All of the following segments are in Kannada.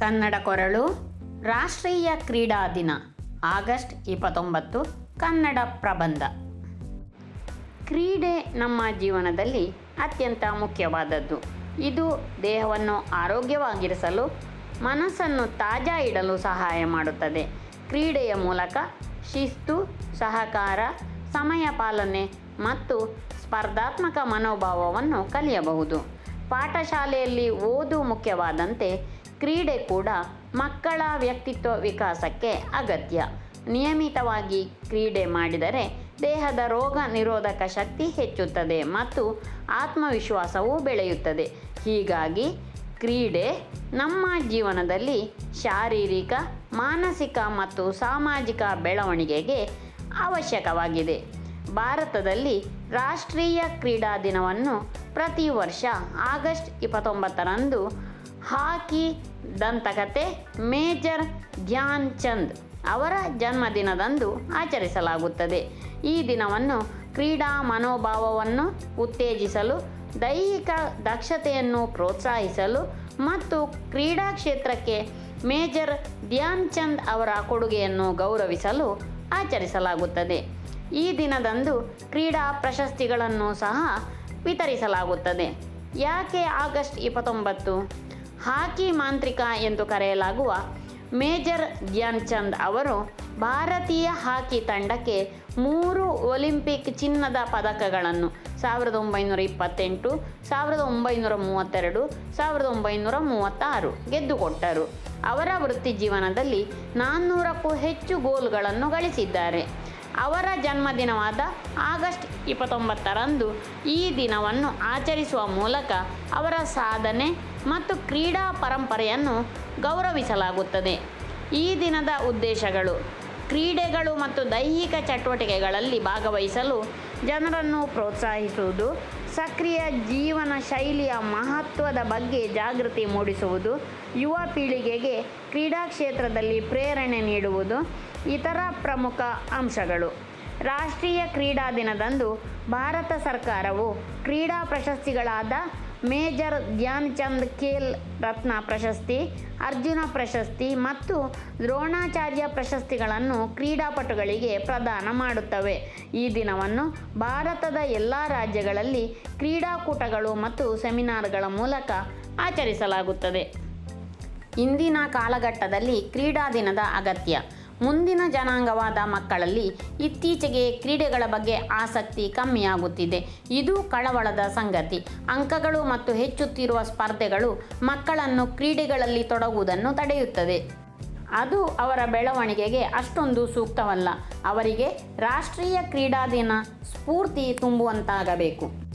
ಕನ್ನಡ ಕೊರಳು, ರಾಷ್ಟ್ರೀಯ ಕ್ರೀಡಾ ದಿನ, ಆಗಸ್ಟ್ ಇಪ್ಪತ್ತೊಂಬತ್ತು, ಕನ್ನಡ ಪ್ರಬಂಧ. ಕ್ರೀಡೆ ನಮ್ಮ ಜೀವನದಲ್ಲಿ ಅತ್ಯಂತ ಮುಖ್ಯವಾದದ್ದು. ಇದು ದೇಹವನ್ನು ಆರೋಗ್ಯವಾಗಿರಿಸಲು, ಮನಸ್ಸನ್ನು ತಾಜಾ ಇಡಲು ಸಹಾಯ ಮಾಡುತ್ತದೆ. ಕ್ರೀಡೆಯ ಮೂಲಕ ಶಿಸ್ತು, ಸಹಕಾರ, ಸಮಯ ಪಾಲನೆ ಮತ್ತು ಸ್ಪರ್ಧಾತ್ಮಕ ಮನೋಭಾವವನ್ನು ಕಲಿಯಬಹುದು. ಪಾಠಶಾಲೆಯಲ್ಲಿ ಓದು ಮುಖ್ಯವಾದಂತೆ ಕ್ರೀಡೆ ಕೂಡ ಮಕ್ಕಳ ವ್ಯಕ್ತಿತ್ವ ವಿಕಾಸಕ್ಕೆ ಅಗತ್ಯ. ನಿಯಮಿತವಾಗಿ ಕ್ರೀಡೆ ಮಾಡಿದರೆ ದೇಹದ ರೋಗ ನಿರೋಧಕ ಶಕ್ತಿ ಹೆಚ್ಚುತ್ತದೆ ಮತ್ತು ಆತ್ಮವಿಶ್ವಾಸವೂ ಬೆಳೆಯುತ್ತದೆ. ಹೀಗಾಗಿ ಕ್ರೀಡೆ ನಮ್ಮ ಜೀವನದಲ್ಲಿ ಶಾರೀರಿಕ, ಮಾನಸಿಕ ಮತ್ತು ಸಾಮಾಜಿಕ ಬೆಳವಣಿಗೆಗೆ ಅವಶ್ಯಕವಾಗಿದೆ. ಭಾರತದಲ್ಲಿ ರಾಷ್ಟ್ರೀಯ ಕ್ರೀಡಾ ದಿನವನ್ನು ಪ್ರತಿ ವರ್ಷ ಆಗಸ್ಟ್ ಇಪ್ಪತ್ತೊಂಬತ್ತರಂದು ಹಾಕಿ ದಂತಕತೆ ಮೇಜರ್ ಧ್ಯಾನ್ ಚಂದ್ ಅವರ ಜನ್ಮದಿನದಂದು ಆಚರಿಸಲಾಗುತ್ತದೆ. ಈ ದಿನವನ್ನು ಕ್ರೀಡಾ ಮನೋಭಾವವನ್ನು ಉತ್ತೇಜಿಸಲು, ದೈಹಿಕ ದಕ್ಷತೆಯನ್ನು ಪ್ರೋತ್ಸಾಹಿಸಲು ಮತ್ತು ಕ್ರೀಡಾ ಕ್ಷೇತ್ರಕ್ಕೆ ಮೇಜರ್ ಧ್ಯಾನ್ ಚಂದ್ ಅವರ ಕೊಡುಗೆಯನ್ನು ಗೌರವಿಸಲು ಆಚರಿಸಲಾಗುತ್ತದೆ. ಈ ದಿನದಂದು ಕ್ರೀಡಾ ಪ್ರಶಸ್ತಿಗಳನ್ನು ಸಹ ವಿತರಿಸಲಾಗುತ್ತದೆ. ಯಾಕೆ ಆಗಸ್ಟ್ ಇಪ್ಪತ್ತೊಂಬತ್ತು? ಹಾಕಿ ಮಾಂತ್ರಿಕ ಎಂದು ಕರೆಯಲಾಗುವ ಮೇಜರ್ ಧ್ಯಾನ್ ಚಂದ್ ಅವರು ಭಾರತೀಯ ಹಾಕಿ ತಂಡಕ್ಕೆ ಮೂರು ಒಲಿಂಪಿಕ್ ಚಿನ್ನದ ಪದಕಗಳನ್ನು ಸಾವಿರದ ಒಂಬೈನೂರ ಇಪ್ಪತ್ತೆಂಟು, ಸಾವಿರದ ಒಂಬೈನೂರ ಮೂವತ್ತೆರಡು, ಸಾವಿರದ ಒಂಬೈನೂರ ಮೂವತ್ತಾರು ಗೆದ್ದುಕೊಟ್ಟರು. ಅವರ ವೃತ್ತಿ ಜೀವನದಲ್ಲಿ ನಾನ್ನೂರಕ್ಕೂ ಹೆಚ್ಚು ಗೋಲುಗಳನ್ನು ಗಳಿಸಿದ್ದಾರೆ. ಅವರ ಜನ್ಮದಿನವಾದ ಆಗಸ್ಟ್ ಇಪ್ಪತ್ತೊಂಬತ್ತರಂದು ಈ ದಿನವನ್ನು ಆಚರಿಸುವ ಮೂಲಕ ಅವರ ಸಾಧನೆ ಮತ್ತು ಕ್ರೀಡಾ ಪರಂಪರೆಯನ್ನು ಗೌರವಿಸಲಾಗುತ್ತದೆ. ಈ ದಿನದ ಉದ್ದೇಶಗಳು, ಕ್ರೀಡೆಗಳು ಮತ್ತು ದೈಹಿಕ ಚಟುವಟಿಕೆಗಳಲ್ಲಿ ಭಾಗವಹಿಸಲು ಜನರನ್ನು ಪ್ರೋತ್ಸಾಹಿಸುವುದು ಸಕ್ರಿಯ ಜೀವನ ಶೈಲಿಯ ಮಹತ್ವದ ಬಗ್ಗೆ ಜಾಗೃತಿ ಮೂಡಿಸುವುದು, ಯುವ ಪೀಳಿಗೆಗೆ ಕ್ರೀಡಾ ಕ್ಷೇತ್ರದಲ್ಲಿ ಪ್ರೇರಣೆ ನೀಡುವುದು ಇತರ ಪ್ರಮುಖ ಅಂಶಗಳು. ರಾಷ್ಟ್ರೀಯ ಕ್ರೀಡಾ ದಿನದಂದು ಭಾರತ ಸರ್ಕಾರವು ಕ್ರೀಡಾ ಪ್ರಶಸ್ತಿಗಳಾದ ಮೇಜರ್ ಧ್ಯಾನ್ ಚಂದ್ ಖೇಲ್ ರತ್ನ ಪ್ರಶಸ್ತಿ, ಅರ್ಜುನ ಪ್ರಶಸ್ತಿ ಮತ್ತು ದ್ರೋಣಾಚಾರ್ಯ ಪ್ರಶಸ್ತಿಗಳನ್ನು ಕ್ರೀಡಾಪಟುಗಳಿಗೆ ಪ್ರದಾನ ಮಾಡುತ್ತವೆ. ಈ ದಿನವನ್ನು ಭಾರತದ ಎಲ್ಲ ರಾಜ್ಯಗಳಲ್ಲಿ ಕ್ರೀಡಾಕೂಟಗಳು ಮತ್ತು ಸೆಮಿನಾರ್ಗಳ ಮೂಲಕ ಆಚರಿಸಲಾಗುತ್ತದೆ. ಇಂದಿನ ಕಾಲಘಟ್ಟದಲ್ಲಿ ಕ್ರೀಡಾ ದಿನದ ಅಗತ್ಯ. ಮುಂದಿನ ಜನಾಂಗವಾದ ಮಕ್ಕಳಲ್ಲಿ ಇತ್ತೀಚೆಗೆ ಕ್ರೀಡೆಗಳ ಬಗ್ಗೆ ಆಸಕ್ತಿ ಕಮ್ಮಿಯಾಗುತ್ತಿದೆ. ಇದು ಕಳವಳದ ಸಂಗತಿ. ಅಂಕಗಳು ಮತ್ತು ಹೆಚ್ಚುತ್ತಿರುವ ಸ್ಪರ್ಧೆಗಳು ಮಕ್ಕಳನ್ನು ಕ್ರೀಡೆಗಳಲ್ಲಿ ತೊಡಗುವುದನ್ನು ತಡೆಯುತ್ತದೆ ಅದು ಅವರ ಬೆಳವಣಿಗೆಗೆ ಅಷ್ಟೊಂದು ಸೂಕ್ತವಲ್ಲ. ಅವರಿಗೆ ರಾಷ್ಟ್ರೀಯ ಕ್ರೀಡಾ ದಿನ ಸ್ಫೂರ್ತಿ ತುಂಬುವಂತಾಗಬೇಕು.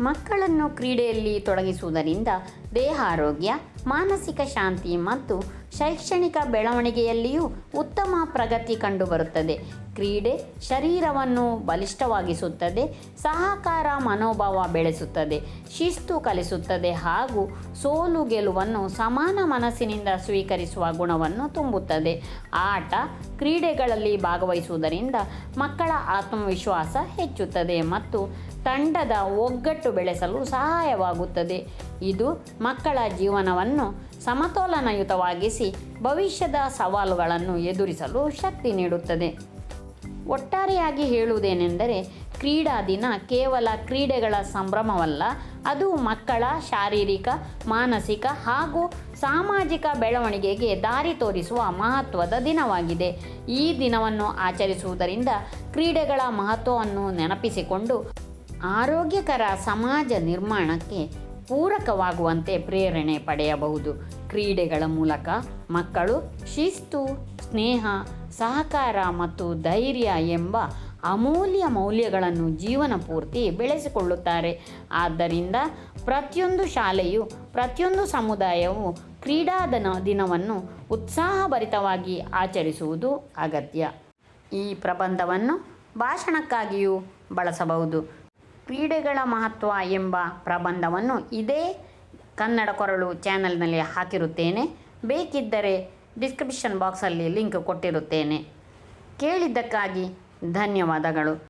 ಮಕ್ಕಳನ್ನು ಕ್ರೀಡೆಯಲ್ಲಿ ತೊಡಗಿಸುವುದರಿಂದ ದೇಹ ಆರೋಗ್ಯ ಮಾನಸಿಕ ಶಾಂತಿ ಮತ್ತು ಶೈಕ್ಷಣಿಕ ಬೆಳವಣಿಗೆಯಲ್ಲಿಯೂ ಉತ್ತಮ ಪ್ರಗತಿ ಕಂಡುಬರುತ್ತದೆ. ಕ್ರೀಡೆ ಶರೀರವನ್ನು ಬಲಿಷ್ಠವಾಗಿಸುತ್ತದೆ, ಸಹಕಾರ ಮನೋಭಾವ ಬೆಳೆಸುತ್ತದೆ, ಶಿಸ್ತು ಕಲಿಸುತ್ತದೆ ಹಾಗೂ ಸೋಲು ಗೆಲುವನ್ನು ಸಮಾನ ಮನಸ್ಸಿನಿಂದ ಸ್ವೀಕರಿಸುವ ಗುಣವನ್ನು ತುಂಬುತ್ತದೆ. ಆಟ ಕ್ರೀಡೆಗಳಲ್ಲಿ ಭಾಗವಹಿಸುವುದರಿಂದ ಮಕ್ಕಳ ಆತ್ಮವಿಶ್ವಾಸ ಹೆಚ್ಚುತ್ತದೆ ಮತ್ತು ತಂಡದ ಒಗ್ಗಟ್ಟು ಬೆಳೆಸಲು ಸಹಾಯವಾಗುತ್ತದೆ. ಇದು ಮಕ್ಕಳ ಜೀವನವನ್ನು ಸಮತೋಲನಯುತವಾಗಿಸಿ ಭವಿಷ್ಯದ ಸವಾಲುಗಳನ್ನು ಎದುರಿಸಲು ಶಕ್ತಿ ನೀಡುತ್ತದೆ. ಒಟ್ಟಾರೆಯಾಗಿ ಹೇಳುವುದೇನೆಂದರೆ, ಕ್ರೀಡಾ ದಿನ ಕೇವಲ ಕ್ರೀಡೆಗಳ ಸಂಭ್ರಮವಲ್ಲ, ಅದು ಮಕ್ಕಳ ಶಾರೀರಿಕ, ಮಾನಸಿಕ ಹಾಗೂ ಸಾಮಾಜಿಕ ಬೆಳವಣಿಗೆಗೆ ದಾರಿ ತೋರಿಸುವ ಮಹತ್ವದ ದಿನವಾಗಿದೆ. ಈ ದಿನವನ್ನು ಆಚರಿಸುವುದರಿಂದ ಕ್ರೀಡೆಗಳ ಮಹತ್ವವನ್ನು ನೆನಪಿಸಿಕೊಂಡು ಆರೋಗ್ಯಕರ ಸಮಾಜ ನಿರ್ಮಾಣಕ್ಕೆ ಪೂರಕವಾಗುವಂತೆ ಪ್ರೇರಣೆ ಪಡೆಯಬಹುದು. ಕ್ರೀಡೆಗಳ ಮೂಲಕ ಮಕ್ಕಳು ಶಿಸ್ತು, ಸ್ನೇಹ, ಸಹಕಾರ ಮತ್ತು ಧೈರ್ಯ ಎಂಬ ಅಮೂಲ್ಯ ಮೌಲ್ಯಗಳನ್ನು ಜೀವನ ಪೂರ್ತಿ ಬೆಳೆಸಿಕೊಳ್ಳುತ್ತಾರೆ. ಆದ್ದರಿಂದ ಪ್ರತಿಯೊಂದು ಶಾಲೆಯು, ಪ್ರತಿಯೊಂದು ಸಮುದಾಯವು ಕ್ರೀಡಾದನ ದಿನವನ್ನು ಉತ್ಸಾಹಭರಿತವಾಗಿ ಆಚರಿಸುವುದು ಅಗತ್ಯ. ಈ ಪ್ರಬಂಧವನ್ನು ಭಾಷಣಕ್ಕಾಗಿಯೂ ಬಳಸಬಹುದು. ಕ್ರೀಡೆಗಳ ಮಹತ್ವ ಎಂಬ ಪ್ರಬಂಧವನ್ನು ಇದೇ ಕನ್ನಡ ಕೊರಳು ಚಾನಲ್ನಲ್ಲಿ ಹಾಕಿರುತ್ತೇನೆ. ಬೇಕಿದ್ದರೆ ಡಿಸ್ಕ್ರಿಪ್ಷನ್ ಬಾಕ್ಸಲ್ಲಿ ಲಿಂಕ್ ಕೊಟ್ಟಿರುತ್ತೇನೆ. ಕೇಳಿದ್ದಕ್ಕಾಗಿ ಧನ್ಯವಾದಗಳು.